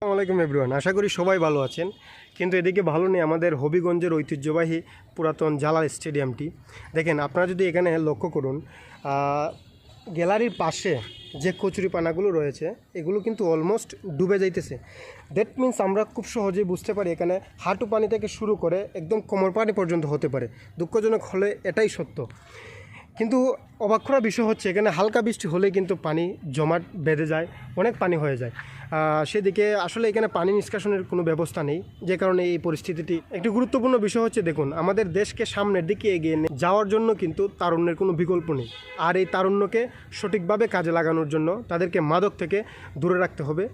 আসসালামু আলাইকুম এভরিওয়ান, আশা করি সবাই ভালো আছেন। কিন্তু এদিকে ভালো নেই আমাদের হবিগঞ্জের ঐতিহ্যবাহী পুরাতন জালাল স্টেডিয়ামটি। দেখেন, আপনারা যদি এখানে লক্ষ্য করুন গ্যালারির পাশে যে কচুরি পানাগুলো রয়েছে, এগুলো কিন্তু অলমোস্ট ডুবে যাইতেছে। দ্যাট মিন্স আমরা খুব সহজেই বুঝতে পারি এখানে হাঁটু পানি থেকে শুরু করে একদম কোমর পানি পর্যন্ত হতে পারে। দুঃখজনক হলে এটাই সত্য। কিন্তু অবাক করার বিষয় হচ্ছে, এখানে হালকা বৃষ্টি হলেই কিন্তু পানি জমাট বেঁধে যায়, অনেক পানি হয়ে যায়। সেদিকে আসলে এখানে পানি নিষ্কাশনের কোনো ব্যবস্থা নেই, যে কারণে এই পরিস্থিতিটি। একটি গুরুত্বপূর্ণ বিষয় হচ্ছে, দেখুন, আমাদের দেশকে সামনের দিকে এগিয়ে যাওয়ার জন্য কিন্তু তারুণ্যের কোনো বিকল্প নেই। আর এই তারুণ্যকে সঠিকভাবে কাজে লাগানোর জন্য তাদেরকে মাদক থেকে দূরে রাখতে হবে।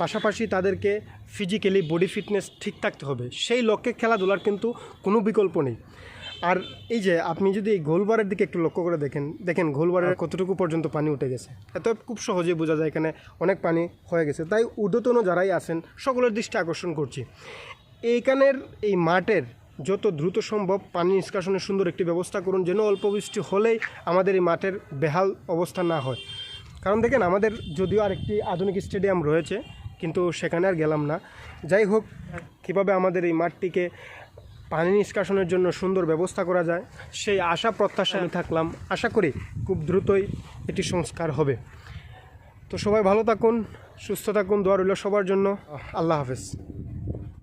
পাশাপাশি তাদেরকে ফিজিক্যালি বডি ফিটনেস ঠিক থাকতে হবে। সেই লক্ষ্যে খেলাধুলার কিন্তু কোনো বিকল্প নেই। আর এই যে আপনি যদি এই গোলবারের দিকে একটু লক্ষ্য করে দেখেন দেখেন গোলবারের কতটুকু পর্যন্ত পানি উঠে গেছে। এত খুব সহজেই বোঝা যায় এখানে অনেক পানি হয়ে গেছে। তাই ঊর্ধ্বতন যারাই আছেন, সকলের দৃষ্টি আকর্ষণ করছি। এইখানের এই মাঠের যত দ্রুত সম্ভব পানি নিষ্কাশনের সুন্দর একটি ব্যবস্থা করুন, যেন অল্প বৃষ্টি হলেই আমাদের এই মাঠের বেহাল অবস্থা না হয়। কারণ দেখেন, আমাদের যদিও আরেকটি আধুনিক স্টেডিয়াম রয়েছে, কিন্তু সেখানে আর গেলাম না। যাই হোক, কীভাবে আমাদের এই মাঠটিকে পানি নিষ্কাশনের জন্য সুন্দর ব্যবস্থা করা যায়। সেই আশা প্রত্যাশা আমি থাকলাম। আশা করি খুব দ্রুতই এটি সংস্কার হবে। তো সবাই ভালো থাকুন, সুস্থ থাকুন, দোয়া রইল সবার জন্য। আল্লাহ হাফেজ।